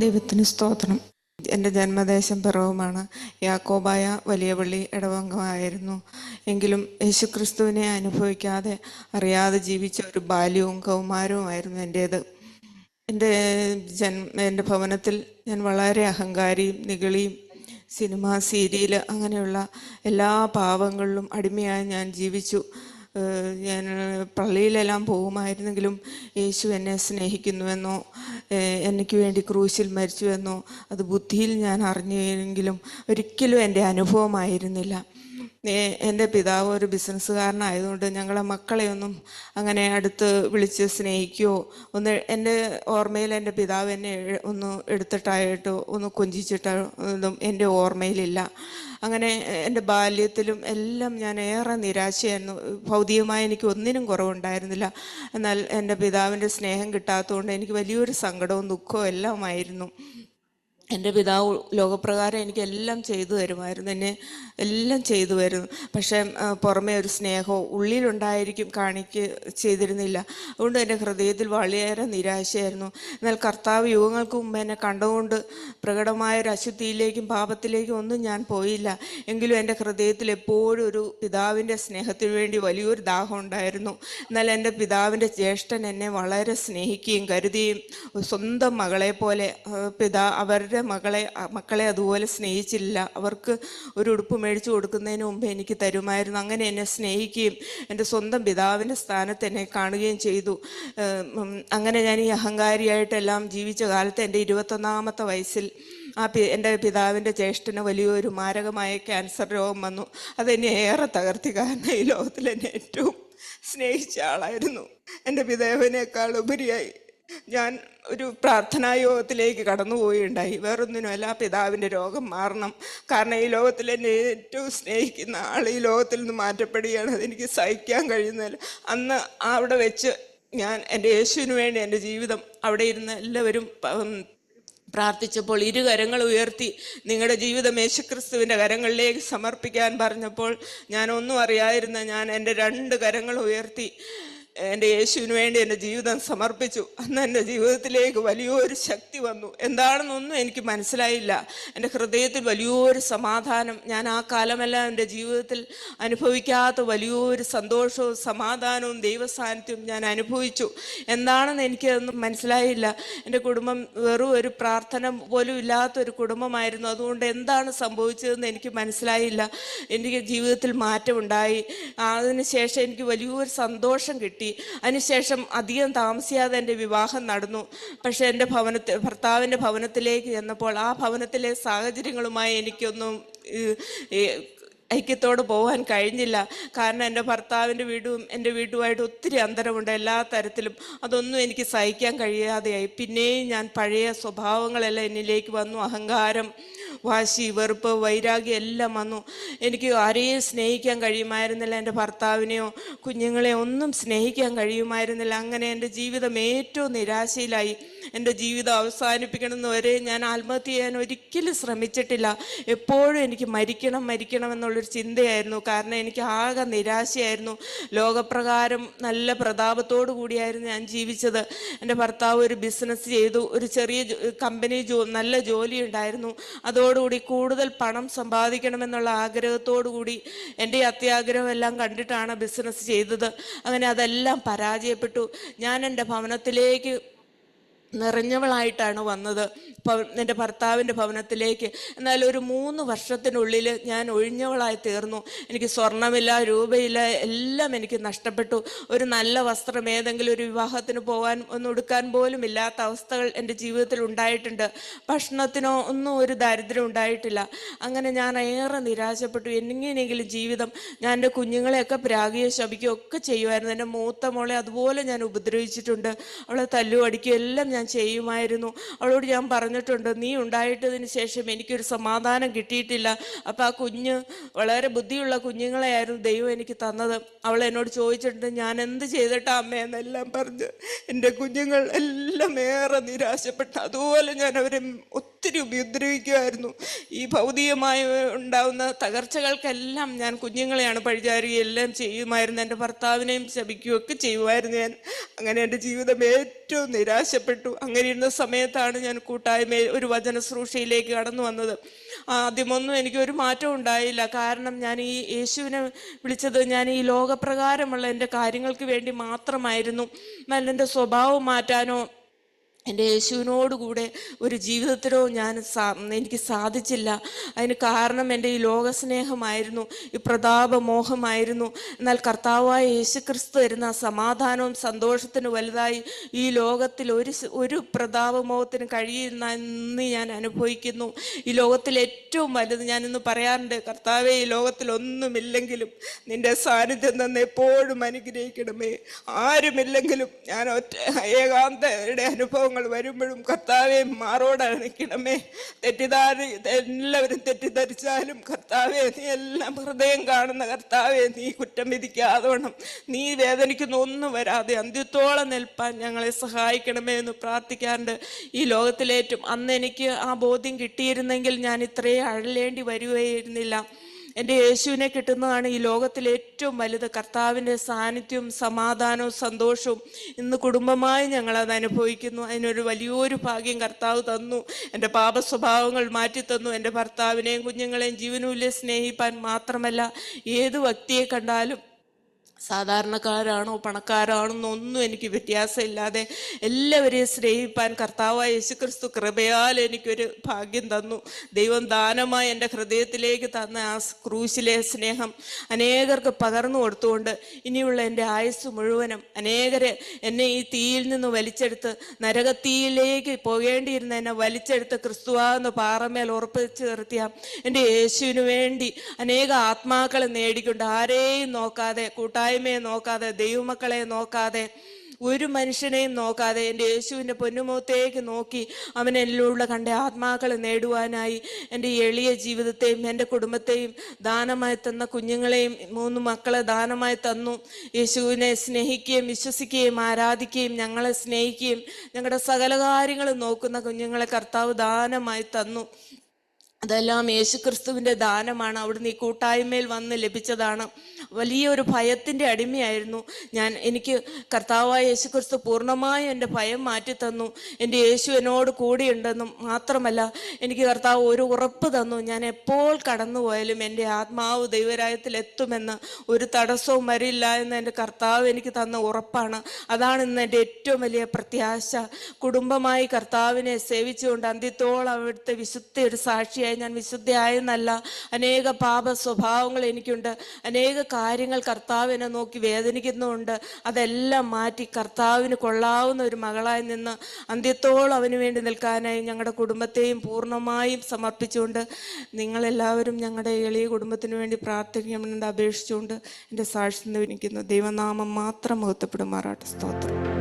ദൈവത്തിന് സ്തോത്രം എന്റെ ജന്മദേശം പിറവുമാണ്. യാക്കോബായ വലിയ പള്ളി ഇടവംഗമായിരുന്നു. എങ്കിലും യേശുക്രിസ്തുവിനെ അനുഭവിക്കാതെ അറിയാതെ ജീവിച്ച ഒരു ബാല്യവും കൗമാരവുമായിരുന്നു എന്റേത്. എന്റെ ജന്മ എന്റെ ഭവനത്തിൽ ഞാൻ വളരെ അഹങ്കാരിയും നിഗളിയും സിനിമ സീരിയൽ അങ്ങനെയുള്ള എല്ലാ പാവങ്ങളിലും അടിമയായി ഞാൻ ജീവിച്ചു. ഞാൻ പള്ളിയിലെല്ലാം പോകുമായിരുന്നെങ്കിലും യേശു എന്നെ സ്നേഹിക്കുന്നുവെന്നോ എനിക്ക് വേണ്ടി ക്രൂശിൽ മരിച്ചു എന്നോ അത് ബുദ്ധിയിൽ ഞാൻ അറിഞ്ഞെങ്കിലും ഒരിക്കലും എന്റെ അനുഭവമായിരുന്നില്ല. എന്റെ പിതാവ് ഒരു ബിസിനസ്സുകാരനായതുകൊണ്ട് ഞങ്ങളെ മക്കളെയൊന്നും അങ്ങനെ അടുത്ത് വിളിച്ച് സ്നേഹിക്കുകയോ ഒന്ന് എന്റെ ഓർമ്മയിൽ എന്റെ പിതാവ് എന്നെ ഒന്ന് എടുത്തിട്ടായിട്ടോ ഒന്ന് കൊഞ്ചിച്ചിട്ടോ ഒന്നും എന്റെ ഓർമ്മയിലില്ല. അങ്ങനെ എന്റെ ബാല്യത്തിലും എല്ലാം ഞാൻ ഏറെ നിരാശയായിരുന്നു. ഭൗതികമായി എനിക്ക് ഒന്നിനും കുറവുണ്ടായിരുന്നില്ല. എന്നാൽ എന്റെ പിതാവിന്റെ സ്നേഹം കിട്ടാത്തതുകൊണ്ട് എനിക്ക് വലിയൊരു സങ്കടവും ദുഃഖവും എല്ലാമായിരുന്നു. എന്റെ പിതാവ് ലോകപ്രകാരം എനിക്ക് എല്ലാം ചെയ്തു തരുമായിരുന്നു എന്നെ എല്ലാം ചെയ്തു വരുന്നു പക്ഷേ പുറമേ ഒരു സ്നേഹവും ഉള്ളിലുണ്ടായിരിക്കും കാണിക്ക് ചെയ്തിരുന്നില്ല. അതുകൊണ്ട് എന്റെ ഹൃദയത്തിൽ വളരെയേറെ നിരാശയായിരുന്നു. എന്നാൽ കർത്താവ് യുഗങ്ങൾക്ക് മുമ്പ് എന്നെ കണ്ടുകൊണ്ട് പ്രകടമായ ഒരു അശുദ്ധിയിലേക്കും പാപത്തിലേക്കും ഒന്നും ഞാൻ പോയില്ല. എങ്കിലും എന്റെ ഹൃദയത്തിൽ എപ്പോഴും ഒരു പിതാവിന്റെ സ്നേഹത്തിന് വേണ്ടി വലിയൊരു ദാഹം ഉണ്ടായിരുന്നു. എന്നാൽ എന്റെ പിതാവിന്റെ ജ്യേഷ്ഠൻ എന്നെ വളരെ സ്നേഹിക്കുകയും കരുതുകയും സ്വന്തം മകളെ പോലെ പിതാ അവരുടെ മകളെ മക്കളെ അതുപോലെ സ്നേഹിച്ചില്ല. അവർക്ക് ഒരു ഉടുപ്പ് മേടിച്ചു കൊടുക്കുന്നതിന് മുമ്പ് എനിക്ക് തരുമായിരുന്നു. അങ്ങനെ എന്നെ സ്നേഹിക്കുകയും എന്റെ സ്വന്തം പിതാവിന്റെ സ്ഥാനത്ത് എന്നെ കാണുകയും ചെയ്തു. അങ്ങനെ ഞാൻ ഈ അഹങ്കാരിയായിട്ടെല്ലാം ജീവിച്ച കാലത്ത് എന്റെ ഇരുപത്തൊന്നാമത്തെ വയസ്സിൽ ആ പി എന്റെ പിതാവിന്റെ ജ്യേഷ്ഠന് വലിയൊരു മാരകമായ ക്യാൻസർ രോഗം വന്നു. അതെന്നെ ഏറെ തകർത്തി. കാരണം ഈ ലോകത്തിൽ എന്നെ ഏറ്റവും സ്നേഹിച്ച ആളായിരുന്നു. എന്റെ പിതാവിനേക്കാൾ ഉപരിയായി. ഞാൻ ഒരു പ്രാർത്ഥനാ യോഗത്തിലേക്ക് കടന്നുപോയിണ്ടായി വേറൊന്നിനുമല്ല പിതാവിന്റെ രോഗം മാറണം. കാരണം ഈ ലോകത്തിൽ എന്നെ ഏറ്റവും സ്നേഹിക്കുന്ന ആൾ ഈ ലോകത്തിൽ നിന്ന് മാറ്റപ്പെടുകയാണ്. അതെനിക്ക് സഹിക്കാൻ കഴിയുന്നില്ല അന്ന് അവിടെ വെച്ച് ഞാൻ എന്റെ യേശുവിന് വേണ്ടി എന്റെ ജീവിതം അവിടെ ഇരുന്ന് എല്ലാവരും പ്രാർത്ഥിച്ചപ്പോൾ ഇരു കരങ്ങൾ ഉയർത്തി നിങ്ങളുടെ ജീവിതം യേശുക്രിസ്തുവിന്റെ കരങ്ങളിലേക്ക് സമർപ്പിക്കാൻ പറഞ്ഞപ്പോൾ ഞാൻ ഒന്നും അറിയാതിരുന്ന ഞാൻ എന്റെ രണ്ട് കരങ്ങൾ ഉയർത്തി. എന്റെ യേശുവിന് വേണ്ടി എന്റെ ജീവിതം സമർപ്പിച്ചു. അന്ന് എന്റെ ജീവിതത്തിലേക്ക് വലിയൊരു ശക്തി വന്നു. എന്താണെന്നൊന്നും എനിക്ക് മനസ്സിലായില്ല. എന്റെ ഹൃദയത്തിൽ വലിയൊരു സമാധാനം ഞാൻ ആ കാലമെല്ലാം എന്റെ ജീവിതത്തിൽ അനുഭവിക്കാത്ത വലിയൊരു സന്തോഷവും സമാധാനവും ദൈവസാന്നിധ്യവും ഞാൻ അനുഭവിച്ചു. എന്താണെന്ന് എനിക്കതൊന്നും മനസ്സിലായില്ല. എന്റെ കുടുംബം വെറും ഒരു പ്രാർത്ഥന പോലും ഇല്ലാത്തൊരു കുടുംബമായിരുന്നു. അതുകൊണ്ട് എന്താണ് സംഭവിച്ചതെന്ന് എനിക്ക് മനസ്സിലായില്ല. എനിക്ക് ജീവിതത്തിൽ മാറ്റമുണ്ടായി. അതിനുശേഷം എനിക്ക് വലിയൊരു സന്തോഷം കിട്ടി. അതിനുശേഷം അധികം താമസിയാതെ എന്റെ വിവാഹം നടന്നു. പക്ഷേ എന്റെ ഭവനത്തിൽ ഭർത്താവിന്റെ ഭവനത്തിലേക്ക് ചെന്നപ്പോൾ ആ ഭവനത്തിലെ സാഹചര്യങ്ങളുമായി എനിക്കൊന്നും ഐക്യത്തോട് പോകാൻ കഴിഞ്ഞില്ല. കാരണം എന്റെ ഭർത്താവിന്റെ വീടും എന്റെ വീടുമായിട്ട് ഒത്തിരി അന്തരമുണ്ട് എല്ലാ തരത്തിലും. അതൊന്നും എനിക്ക് സഹിക്കാൻ കഴിയാതെയായി. പിന്നെയും ഞാൻ പഴയ സ്വഭാവങ്ങളെല്ലാം എന്നിലേക്ക് വന്നു. അഹങ്കാരം വാശി വെറുപ്പ് വൈരാഗ്യം എല്ലാം വന്നു. എനിക്ക് ആരെയും സ്നേഹിക്കാൻ കഴിയുമായിരുന്നില്ല. എന്റെ ഭർത്താവിനെയോ കുഞ്ഞുങ്ങളെയോ ഒന്നും സ്നേഹിക്കാൻ കഴിയുമായിരുന്നില്ല. അങ്ങനെ എന്റെ ജീവിതം ഏറ്റവും നിരാശയിലായി. എന്റെ ജീവിതം അവസാനിപ്പിക്കണമെന്ന് വരെ ഞാൻ ആത്മഹത്യ ചെയ്യാൻ ഒരിക്കലും ശ്രമിച്ചിട്ടില്ല. എപ്പോഴും എനിക്ക് മരിക്കണം മരിക്കണം എന്നുള്ളൊരു ചിന്തയായിരുന്നു. കാരണം എനിക്ക് ആകെ നിരാശയായിരുന്നു. ലോകപ്രകാരം നല്ല പ്രതാപത്തോടു കൂടിയായിരുന്നു ഞാൻ ജീവിച്ചത്. എന്റെ ഭർത്താവ് ഒരു ബിസിനസ് ചെയ്തു. ഒരു ചെറിയ കമ്പനി ജോ നല്ല ജോലി ഉണ്ടായിരുന്നു അതോടുകൂടി കൂടുതൽ പണം സമ്പാദിക്കണമെന്നുള്ള ആഗ്രഹത്തോടു കൂടി എന്റെ അത്യാഗ്രഹം എല്ലാം കണ്ടിട്ടാണ് ബിസിനസ് ചെയ്തത്. അങ്ങനെ അതെല്ലാം പരാജയപ്പെട്ടു. ഞാൻ എന്റെ ഭവനത്തിലേക്ക് നിറഞ്ഞവളായിട്ടാണ് വന്നത് എന്റെ ഭർത്താവിന്റെ ഭവനത്തിലേക്ക്. എന്നാൽ ഒരു മൂന്ന് വർഷത്തിനുള്ളിൽ ഞാൻ ഒഴിഞ്ഞവളായി തീർന്നു. എനിക്ക് സ്വർണമില്ല രൂപയില്ല എല്ലാം എനിക്ക് നഷ്ടപ്പെട്ടു. ഒരു നല്ല വസ്ത്രം ഏതെങ്കിലും ഒരു വിവാഹത്തിന് പോകാൻ ഒന്നും എടുക്കാൻ പോലും ഇല്ലാത്ത അവസ്ഥകൾ എന്റെ ജീവിതത്തിൽ ഉണ്ടായിട്ടുണ്ട്. ഭക്ഷണത്തിനോ ഒന്നും ഒരു ദാരിദ്ര്യം ഉണ്ടായിട്ടില്ല. അങ്ങനെ ഞാൻ ഏറെ നിരാശപ്പെട്ടു. എങ്ങനെയെങ്കിലും ജീവിതം ഞാൻ എന്റെ കുഞ്ഞുങ്ങളെയൊക്കെ പ്രാഗിയോ ശപിക്കുകയോ ഒക്കെ ചെയ്യുമായിരുന്നു. എന്റെ മൂത്ത മോളെ അതുപോലെ ഞാൻ ഉപദ്രവിച്ചിട്ടുണ്ട്. അവളെ തല്ലു അടിക്കുകയോ എല്ലാം ഞാൻ ചെയ്യുമായിരുന്നു. അവളോട് ഞാൻ പറഞ്ഞിട്ടുണ്ട് നീ ഉണ്ടായിട്ടതിന് ശേഷം എനിക്കൊരു സമാധാനം കിട്ടിയിട്ടില്ല. അപ്പം ആ കുഞ്ഞ് വളരെ ബുദ്ധിയുള്ള കുഞ്ഞുങ്ങളെയായിരുന്നു ദൈവം എനിക്ക് തന്നത്. അവൾ എന്നോട് ചോദിച്ചിട്ടുണ്ട് ഞാൻ എന്ത് ചെയ്തിട്ടാ അമ്മയെന്നെല്ലാം പറഞ്ഞ് എന്റെ കുഞ്ഞുങ്ങൾ എല്ലാം ഏറെ നിരാശപ്പെട്ടു. അതുപോലെ ഞാൻ അവരെ ഒത്തിരി ഉപദ്രവിക്കുമായിരുന്നു ഈ ഭൗതികമായി ഉണ്ടാവുന്ന തകർച്ചകൾക്കെല്ലാം ഞാൻ കുഞ്ഞുങ്ങളെയാണ് പഴിചാരുകയും എല്ലാം ചെയ്യുമായിരുന്നു. എന്റെ ഭർത്താവിനെയും ശപിക്കുകയൊക്കെ ചെയ്യുമായിരുന്നു ഞാൻ. അങ്ങനെ എന്റെ ജീവിതം ഏറ്റവും നിരാശപ്പെട്ടു. അങ്ങനെ ഇരുന്ന സമയത്താണ് ഞാൻ കൂട്ടായ്മ ഒരു വചന ശ്രൂഷയിലേക്ക് കടന്നു വന്നത്. ആദ്യമൊന്നും എനിക്കൊരു മാറ്റം ഉണ്ടായില്ല. കാരണം ഞാൻ ഈ യേശുവിനെ വിളിച്ചത് ഞാൻ ഈ ലോകപ്രകാരമുള്ള എന്റെ കാര്യങ്ങൾക്ക് വേണ്ടി മാത്രമായിരുന്നു. എന്നാൽ എന്റെ സ്വഭാവം മാറ്റാനോ എന്റെ യേശുവിനോടുകൂടെ ഒരു ജീവിതത്തിലോ ഞാൻ സാ എനിക്ക് സാധിച്ചില്ല. അതിന് കാരണം എന്റെ ഈ ലോകസ്നേഹമായിരുന്നു ഈ പ്രതാപമോഹമായിരുന്നു. എന്നാൽ കർത്താവായ യേശു ക്രിസ്തു തരുന്ന സമാധാനവും സന്തോഷത്തിന് വലുതായി ഈ ലോകത്തിൽ ഒരു ഒരു പ്രതാപമോഹത്തിന് കഴിയുന്ന എന്ന് ഞാൻ അനുഭവിക്കുന്നു. ഈ ലോകത്തിൽ ഏറ്റവും വലുത് ഞാൻ ഇന്ന് പറയാറുണ്ട് കർത്താവെ ഈ ലോകത്തിൽ ഒന്നുമില്ലെങ്കിലും നിന്റെ സാന്നിധ്യം തന്നെ എപ്പോഴും അനുഗ്രഹിക്കണമേ. ആരുമില്ലെങ്കിലും ഞാൻ ഒറ്റ ഏകാന്തയുടെ അനുഭവങ്ങൾ വരുമ്പോഴും കർത്താവെ മാറോട് അണിക്കണമേ തെറ്റിദ്ധാരി എല്ലാവരും തെറ്റിദ്ധരിച്ചാലും കർത്താവെ നീ എല്ലാം ഹൃദയം കാണുന്ന കർത്താവെ നീ കുറ്റം വിധിക്കാതോണം. നീ വേദനിക്കുന്ന ഒന്നും വരാതെ അന്ത്യത്തോളം നിൽപ്പാൻ ഞങ്ങളെ സഹായിക്കണമേ എന്ന് പ്രാർത്ഥിക്കാറുണ്ട്. ഈ ലോകത്തിലേറ്റവും അന്ന് എനിക്ക് ആ ബോധ്യം കിട്ടിയിരുന്നെങ്കിൽ ഞാൻ ഇത്രയും അഴലേണ്ടി വരികയായിരുന്നില്ല. എന്റെ യേശുവിനെ കിട്ടുന്നതാണ് ഈ ലോകത്തിലെ ഏറ്റവും വലുത്. കർത്താവിന്റെ സാന്നിധ്യവും സമാധാനവും സന്തോഷവും ഇന്ന് കുടുംബമായി ഞങ്ങളത് അനുഭവിക്കുന്നു. അതിനൊരു വലിയൊരു ഭാഗ്യം കർത്താവ് തന്നു. എന്റെ പാപ സ്വഭാവങ്ങൾ മാറ്റി തന്നു. എന്റെ ഭർത്താവിനെയും കുഞ്ഞുങ്ങളെയും ജീവനൂല്യം സ്നേഹിപ്പാൻ മാത്രമല്ല ഏത് വ്യക്തിയെ കണ്ടാലും സാധാരണക്കാരാണോ പണക്കാരാണോ എന്നൊന്നും എനിക്ക് വ്യത്യാസമില്ലാതെ എല്ലാവരെയും സ്നേഹിപ്പാൻ കർത്താവായ യേശുക്രിസ്തു കൃപയാൽ എനിക്കൊരു ഭാഗ്യം തന്നു. ദൈവം ദാനമായി എന്റെ ഹൃദയത്തിലേക്ക് തന്ന ആ ക്രൂശിലെ സ്നേഹം അനേകർക്ക് പകർന്നു കൊടുത്തുകൊണ്ട് ഇനിയുള്ള എന്റെ ആയുസ് മുഴുവനും അനേകരെ എന്നെ ഈ തീയിൽ നിന്ന് വലിച്ചെടുത്ത് നരകത്തീയിലേക്ക് പോകേണ്ടിയിരുന്ന എന്നെ വലിച്ചെടുത്ത് ക്രിസ്തുവാന്ന് പാറമേൽ ഉറപ്പിച്ചു നിർത്തിയ എന്റെ യേശുവിന് വേണ്ടി അനേക ആത്മാക്കളെ നേടിക്കൊണ്ട് ആരെയും നോക്കാതെ കൂട്ടായ്മയെ നോക്കാതെ ദൈവമക്കളെ നോക്കാതെ ഒരു മനുഷ്യനെയും നോക്കാതെ എന്റെ യേശുവിന്റെ പൊന്നുമുഖത്തേക്ക് നോക്കി അവൻ എന്നിലുള്ള കണ്ട ആത്മാക്കളെ നേടുവാനായി എന്റെ എളിയ ജീവിതത്തെയും എന്റെ കുടുംബത്തെയും ദാനമായി തന്ന കുഞ്ഞുങ്ങളെയും മൂന്ന് മക്കളെ ദാനമായി തന്നു. യേശുവിനെ സ്നേഹിക്കുകയും വിശ്വസിക്കുകയും ആരാധിക്കുകയും ഞങ്ങളെ സ്നേഹിക്കുകയും ഞങ്ങളുടെ സകല കാര്യങ്ങളും നോക്കുന്ന കുഞ്ഞുങ്ങളെ കർത്താവ് ദാനമായി തന്നു. അതെല്ലാം യേശുക്രിസ്തുവിന്റെ ദാനമാണ്. അവിടുന്ന് ഈ കൂട്ടായ്മയിൽ വന്ന് ലഭിച്ചതാണ്. വലിയൊരു ഭയത്തിന്റെ അടിമയായിരുന്നു. ഞാൻ എനിക്ക് കർത്താവായ യേശുക്രിസ്തു പൂർണമായും എന്റെ ഭയം മാറ്റി തന്നു എന്റെ യേശു എന്നോട് കൂടിയുണ്ടെന്നും മാത്രമല്ല എനിക്ക് കർത്താവ് ഒരു ഉറപ്പ് തന്നു. ഞാൻ എപ്പോൾ കടന്നു പോയാലും എന്റെ ആത്മാവ് ദൈവരായത്തിൽ എത്തുമെന്ന് ഒരു തടസ്സവും വരില്ല എന്ന് എന്റെ കർത്താവ് എനിക്ക് തന്ന ഉറപ്പാണ്. അതാണ് ഇന്ന് എന്റെ ഏറ്റവും വലിയ പ്രത്യാശ. കുടുംബമായി കർത്താവിനെ സേവിച്ചുകൊണ്ട് അന്ത്യത്തോളം അവിടുത്തെ വിശുദ്ധ ഒരു സാക്ഷിയായി ഞാൻ വിശുദ്ധയായെന്നല്ല അനേക പാപ സ്വഭാവങ്ങൾ എനിക്കുണ്ട്. അനേക കാര്യങ്ങൾ കർത്താവിനെ നോക്കി വേദനിക്കുന്നുമുണ്ട്. അതെല്ലാം മാറ്റി കർത്താവിന് കൊള്ളാവുന്ന ഒരു മകളായി നിന്ന് അന്ത്യത്തോളം അവന് വേണ്ടി നിൽക്കാനായി ഞങ്ങളുടെ കുടുംബത്തെയും പൂർണമായും സമർപ്പിച്ചുകൊണ്ട് നിങ്ങളെല്ലാവരും ഞങ്ങളുടെ എളിയ കുടുംബത്തിന് വേണ്ടി പ്രാർത്ഥിക്കണമെന്ന് അപേക്ഷിച്ചുകൊണ്ട് എന്റെ സാക്ഷി നിൽക്കുന്നു ദൈവനാമം മാത്രം മുഹത്തപ്പെടുമാറാട്ടെ സ്തോത്രം.